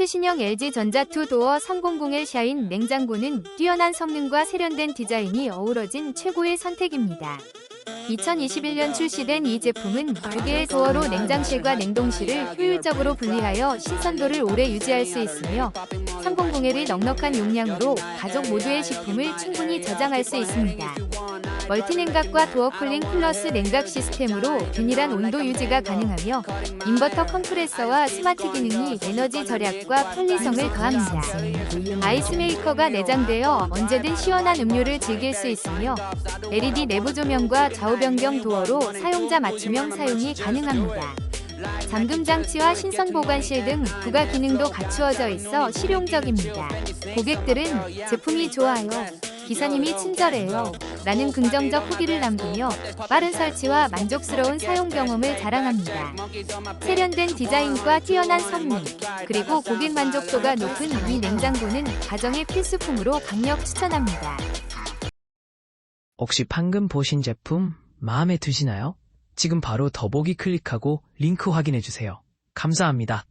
최신형 LG전자 투도어 300L 샤인 냉장고는 뛰어난 성능과 세련된 디자인이 어우러진 최고의 선택입니다. 2021년 출시된 이 제품은 두 개의 도어로 냉장실과 냉동실을 효율적으로 분리하여 신선도를 오래 유지할 수 있으며 300L의 넉넉한 용량으로 가족 모두의 식품을 충분히 저장할 수 있습니다. 멀티 냉각과 도어 쿨링 플러스 냉각 시스템으로 균일한 온도 유지가 가능하며 인버터 컴프레서와 스마트 기능이 에너지 절약과 편리성을 더합니다. 아이스 메이커가 내장되어 언제든 시원한 음료를 즐길 수 있으며 LED 내부 조명과 좌우 변경 도어로 사용자 맞춤형 사용이 가능합니다. 잠금 장치와 신선 보관실 등 부가 기능도 갖추어져 있어 실용적입니다. 고객들은 제품이 좋아요. 기사님이 친절해요. 라는 긍정적 후기를 남기며 빠른 설치와 만족스러운 사용 경험을 자랑합니다. 세련된 디자인과 뛰어난 성능, 그리고 고객 만족도가 높은 이 냉장고는 가정의 필수품으로 강력 추천합니다. 혹시 방금 보신 제품 마음에 드시나요? 지금 바로 더보기 클릭하고 링크 확인해주세요. 감사합니다.